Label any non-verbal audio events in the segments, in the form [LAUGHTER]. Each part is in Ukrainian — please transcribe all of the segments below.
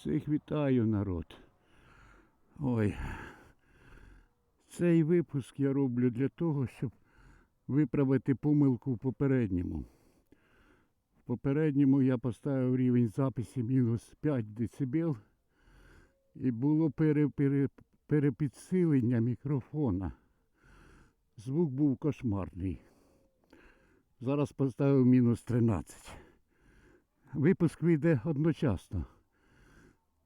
Всіх вітаю, народ. Ой. Цей випуск я роблю для того, щоб виправити помилку в попередньому. В попередньому я поставив рівень записі мінус 5 дБ і було пере, пере, перепідсилення мікрофона. Звук був кошмарний. Зараз поставив мінус 13. Випуск вийде одночасно.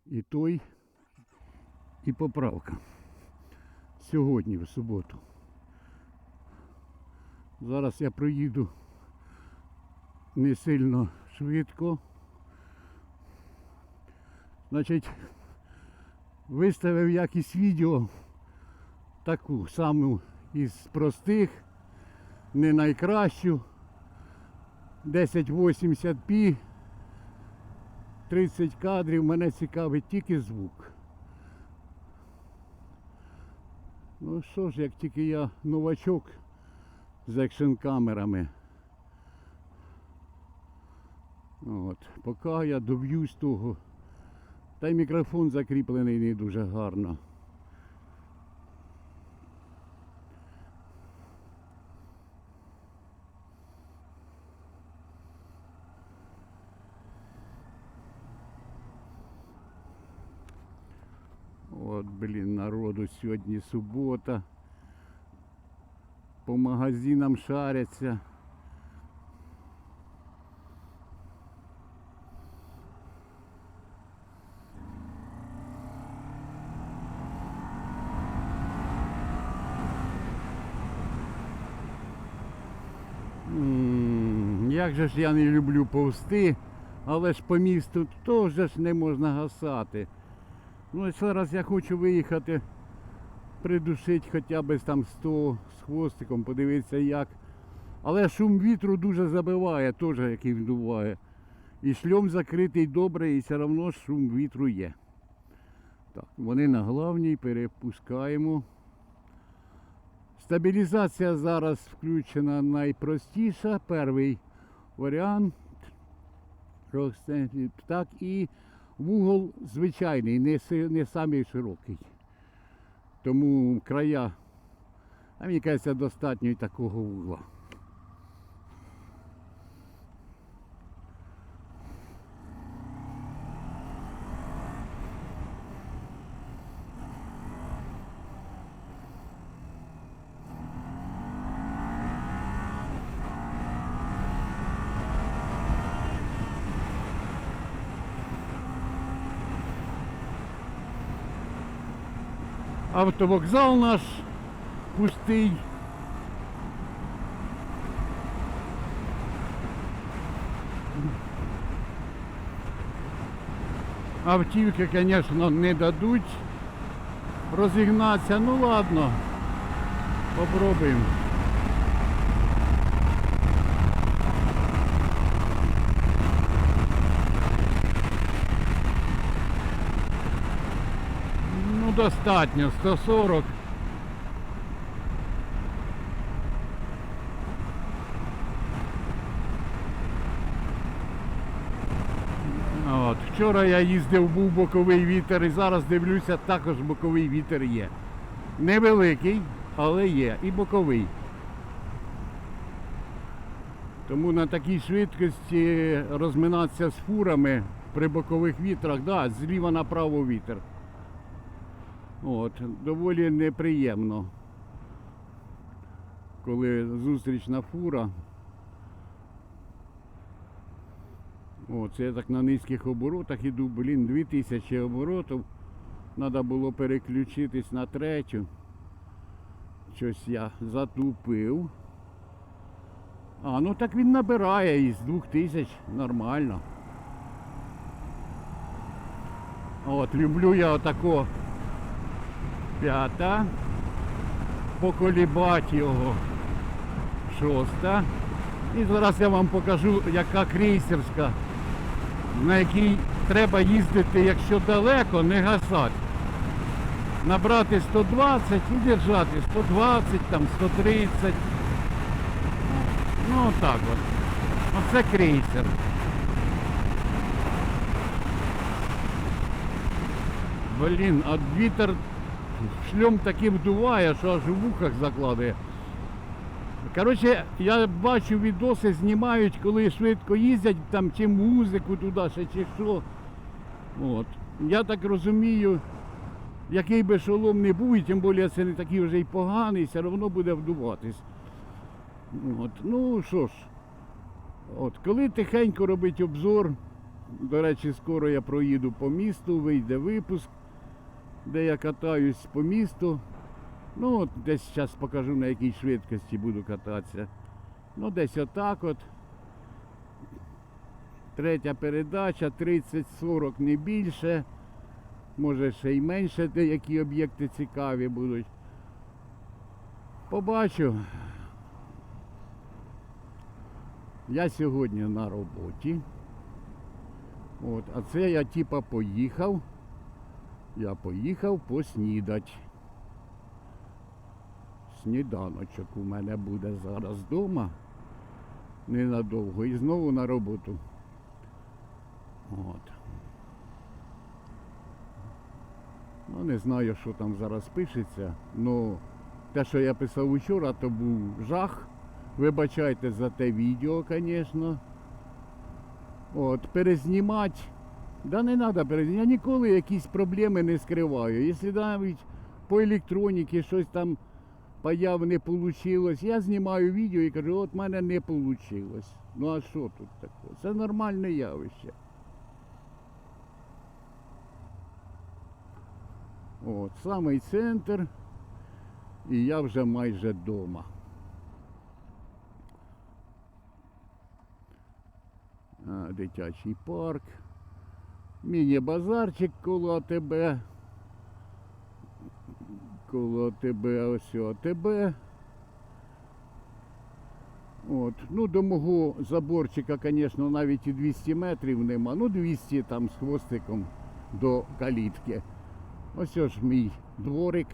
І той, і поправка. Сьогодні, в суботу. Зараз я проїду не сильно швидко. Значить, виставив якість відео таку саму із простих, не найкращу. 1080p, 30 кадрів, мене цікавить тільки звук. Ну що ж, як тільки я новачок з екшн камерами. От, поки я доб'юсь того. Та й мікрофон закріплений не дуже гарно. От, блін, народу сьогодні субота. По магазинам шаряться. Як же ж я не люблю повсти, але ж по місту теж ж не можна гасати. Ну і зараз я хочу виїхати, придушити хоча б там 100 з хвостиком, подивитися як. Але шум вітру дуже забиває, теж який вдуває. І шльом закритий добре, і все одно шум вітру є. Так, вони на главній перепускаємо. Стабілізація зараз включена найпростіша. Перший варіант. Так і вугол звичайний, не, не самий широкий. Тому края, а мені кажеться, достатньо і такого вугла. Автовокзал наш пустий. Автівки, звісно, не дадуть розігнатися. Ну ладно, попробуємо. Ну достатньо, 140. От. Вчора я їздив, був боковий вітер і зараз дивлюся, також боковий вітер є. Невеликий, але є. І боковий. Тому на такій швидкості розминатися з фурами при бокових вітрах, да, зліва направо вітер. От, доволі неприємно, коли зустрічна фура. О, це я так на низьких оборотах іду, блін, 2000 оборотів. Треба було переключитись на третю. Щось я затупив. А, ну так він набирає із 2000 нормально. От, люблю я отако п'ята. Поколібати його. Шоста. І зараз я вам покажу, яка крейсерська, на якій треба їздити, якщо далеко, не гасати. Набрати 120 і держати 120, там 130. Ну отак от. Оце крейсер. Блін, а вітер шльом таки вдуває, що аж у вухах закладує. Коротше, я бачу відоси, знімають, коли швидко їздять, там чи музику туди, ще чи що. От. Я так розумію, який би шолом не був, і тим більше це не такий вже й поганий, все одно буде вдуватись. От. Ну що ж, от, коли тихенько робить обзор, до речі, скоро я проїду по місту, вийде випуск, де я катаюсь по місту. Ну, от десь зараз покажу на якій швидкості буду кататися. Ну, десь отак от. Третя передача, 30-40 не більше. Може ще й менше деякі об'єкти цікаві будуть. Побачу. Я сьогодні на роботі. От, а це я типа поїхав. Я поїхав поснідати. Сніданочок у мене буде зараз вдома. Ненадовго. І знову на роботу. От. Ну, не знаю, що там зараз пишеться. Ну, те, що я писав учора, то був жах. Вибачайте за те відео, звісно. От, перезнімати. Да не треба перезнімати. Я ніколи якісь проблеми не скриваю. Якщо навіть по електроніці щось там появ не вийшло, я знімаю відео і кажу, от в мене не вийшло. Ну а що тут таке? Це нормальне явище. От, самий центр. І я вже майже вдома. Дитячий парк. Міні-базарчик коло АТБ. Коло АТБ, ось АТБ. От. Ну, до мого заборчика, звісно, навіть і 200 метрів нема. Ну, 200 там з хвостиком до калітки. Ось ж мій дворик.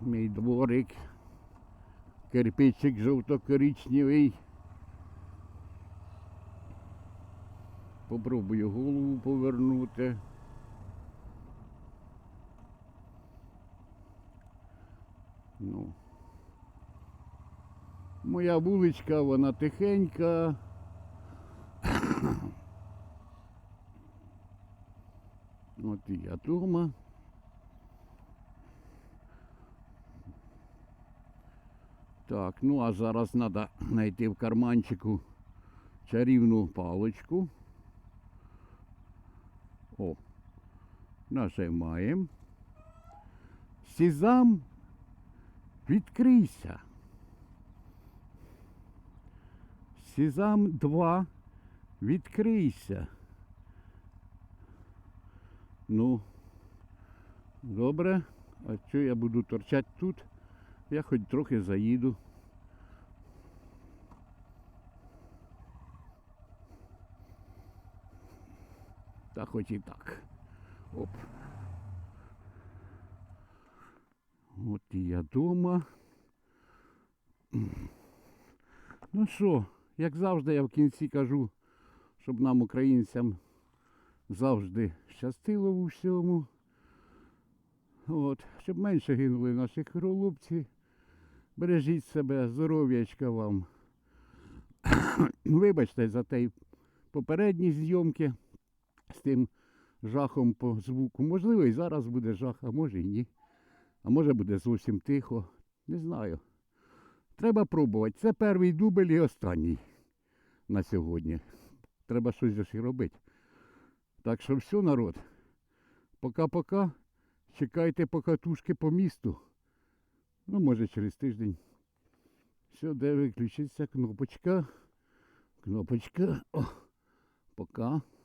Мій дворик. Кирпичик жовто-коричневий. Попробую голову повернути. Ну. Моя вуличка, вона тихенька. [COUGHS] От і я дома. Так, ну а зараз треба знайти в карманчику чарівну паличку. О, нажимаємо. Сізам, відкрийся. Сізам 2, відкрийся. Ну, добре. А що я буду торчати тут? Я хоч трохи заїду. Та хоч і так. Оп. От і я дома. Ну що, як завжди, я в кінці кажу, щоб нам, українцям, завжди щастило у всьому. От, щоб менше гинули наші хролупці. Бережіть себе, здоров'ячка вам. [COUGHS] Вибачте за те попередні зйомки з тим жахом по звуку. Можливо, і зараз буде жах, а може і ні. А може буде зовсім тихо. Не знаю. Треба пробувати. Це перший дубль і останній на сьогодні. Треба щось ж і робити. Так що все, народ. Пока-пока. Чекайте покатушки по місту. Ну, може через тиждень. Все, де виключиться кнопочка. Кнопочка. О, пока.